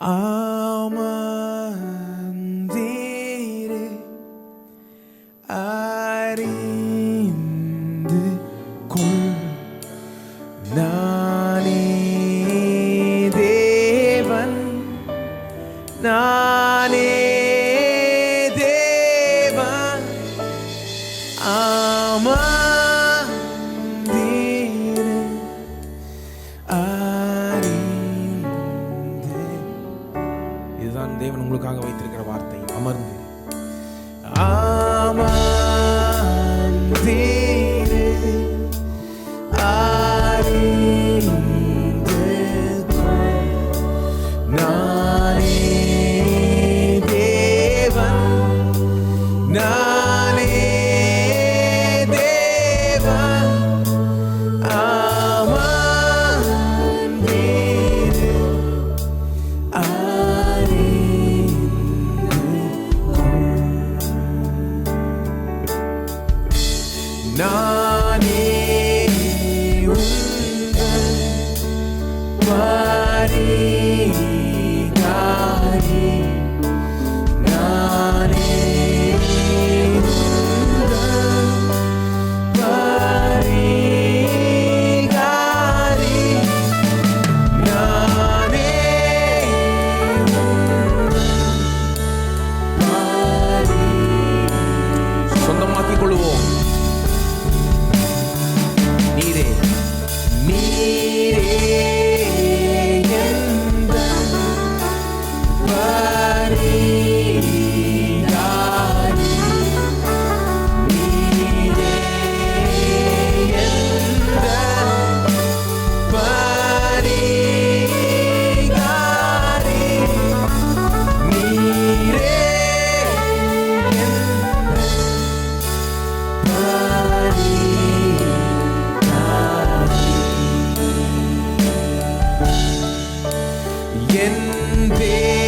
ஆமந்தீரே அறிந்து கொள். நானே தேவன் நானே தேவன். ஆமந்தீரே தேவன் உங்களுக்காக வைத்திருக்கிற வார்த்தை. அமர்ந்து. நானே உங்கள் பரிகாரி. நானே என் தேவனே,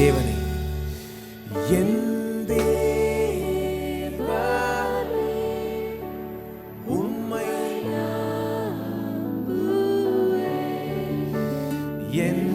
தேவனை. என் உம்மை என்